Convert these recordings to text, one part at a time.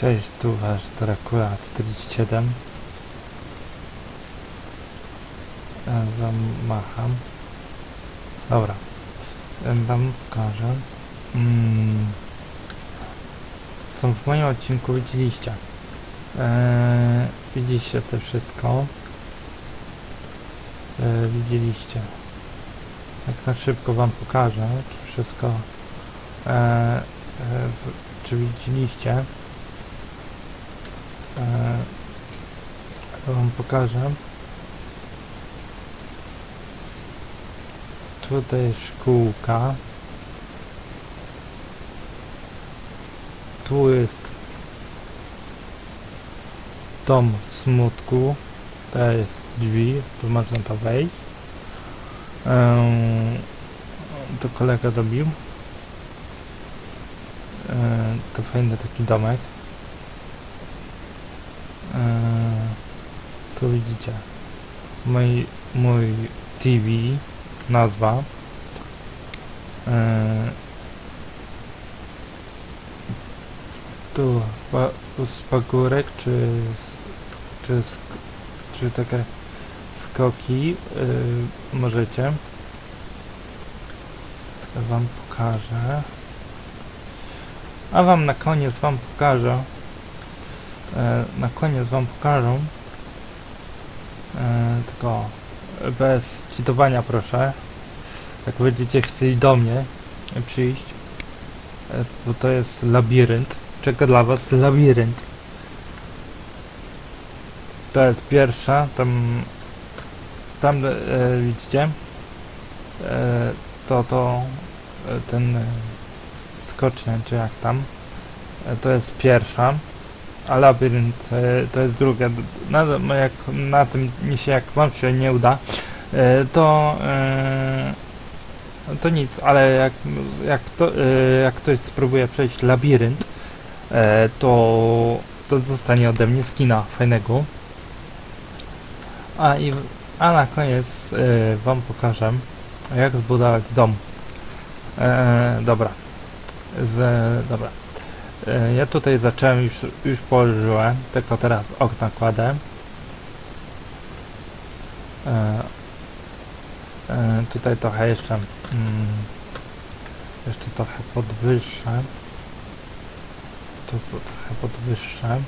Cześć, tu wasz Dracula 47. E, Wam macham. Dobra. E, Wam pokażę. Mm. Co w moim odcinku widzieliście. E, widzieliście to wszystko. E, widzieliście. Jak na szybko wam pokażę, czy wszystko e, e, w, czy widzieliście. E, wam pokażę. Tutaj szkółka. Tu jest dom smutku. To jest drzwi, tu to wejść. Ehm, to kolega robił. Ehm, to fajny taki domek. Ehm, tu widzicie mój, mój TV, nazwa. Ehm, tu z pagórek, czy, czy, czy takie skoki y, możecie. Wam pokażę. A wam na koniec wam pokażę. E, na koniec wam pokażę. E, tylko bez czytowania proszę. Jak będziecie chcieli do mnie przyjść. E, bo to jest labirynt. Czeka dla was labirynt. To jest pierwsza, tam tam e, widzicie e, to to ten skocznia czy jak tam e, to jest pierwsza a labirynt e, to jest druga na, no jak na tym się jak wam się nie uda e, to e, to nic ale jak jak to jak ktoś spróbuje przejść labirynt to to dostanie ode mnie skina fajnego a i a na koniec wam pokażę jak zbudować dom. Dobra. Z, dobra. E, ja tutaj zacząłem już, już położyłem, tylko teraz okna kładę. E, e, tutaj trochę jeszcze mm, jeszcze trochę podwyższę. Tu trochę podwyższę.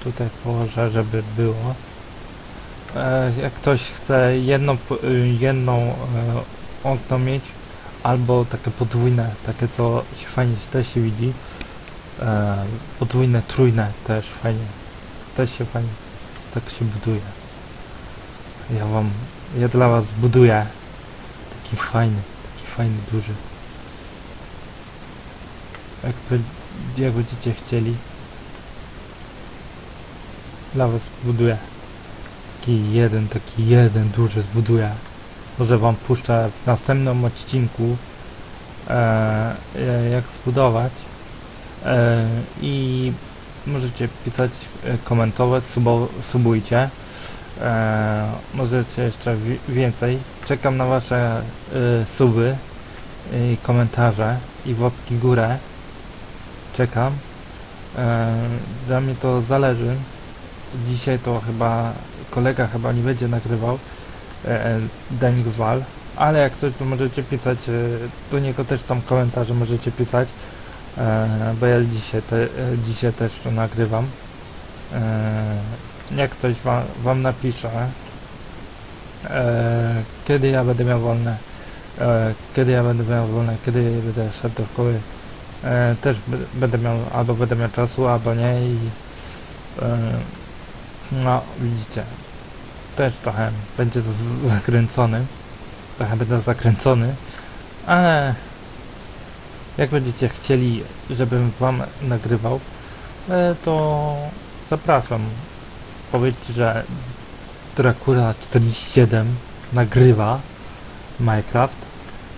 Tutaj położę, żeby było. Jak ktoś chce jedno, p- y, jedną okno mieć, albo takie podwójne, takie co fajnie się też się widzi, e, podwójne, trójne też fajnie, też się fajnie, tak się buduje. Ja wam, ja dla was buduję taki fajny, taki fajny, duży. Jak, jak będziecie chcieli, dla was buduję taki jeden, taki jeden duży zbuduję. Może wam puszczę w następnym odcinku e, e, jak zbudować e, i możecie pisać, e, komentować, subo, subujcie. E, możecie jeszcze wi- więcej. Czekam na wasze e, suby i komentarze i łapki górę. Czekam. E, dla mnie to zależy. Dzisiaj to chyba kolega chyba nie będzie nagrywał e, e, Danik Zwal, ale jak coś to możecie pisać e, do niego też tam komentarze możecie pisać bo ja dzisiaj, te, dzisiaj też to nagrywam jak coś wam, wam napiszę kiedy ja będę miał wolne kiedy ja będę miał wolne kiedy będę szedł do szkoły też będę miał albo będę miał czasu albo nie i no, widzicie. Też trochę będzie zakręcony. Trochę będę zakręcony. Ale jak będziecie chcieli, żebym wam nagrywał, e, to zapraszam. Powiedzcie, że Dracula 47 nagrywa Minecraft.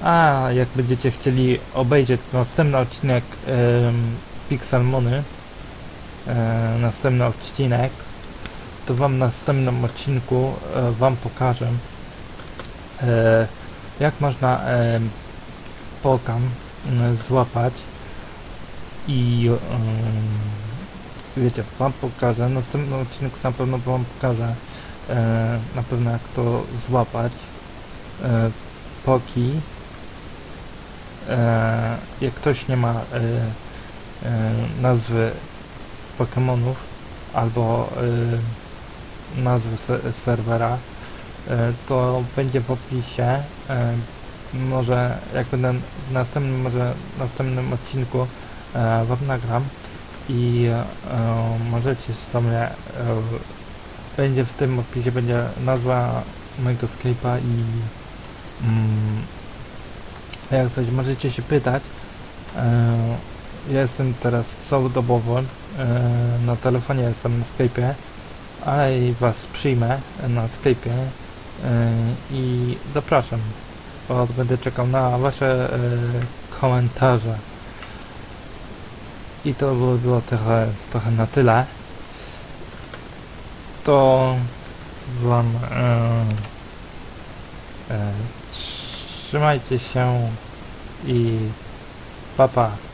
A jak będziecie chcieli obejrzeć następny odcinek em, Pixelmony, e, następny odcinek, to wam w następnym odcinku e, wam pokażę e, jak można e, pokan m, złapać i wiecie, wam pokażę, w następnym odcinku na pewno wam pokażę na pewno jak to złapać poki jak ktoś nie ma nazwy Pokemonów albo nazwy se serwera e, to będzie w opisie. E, może jak będę w następnym może w następnym odcinku e, wam nagram. I możecie się do mnie e, będzie w tym opisie będzie nazwa mojego Skype'a i mm, jak coś możecie się pytać. Ja jestem teraz całodobowo e, na telefonie jestem na Skype'ie ale i was przyjmę na Skype'ie e, i zapraszam bo będę czekał na wasze e, komentarze i to było, było trochę, trochę na tyle to wam e, trzymajcie się i papa. Pa.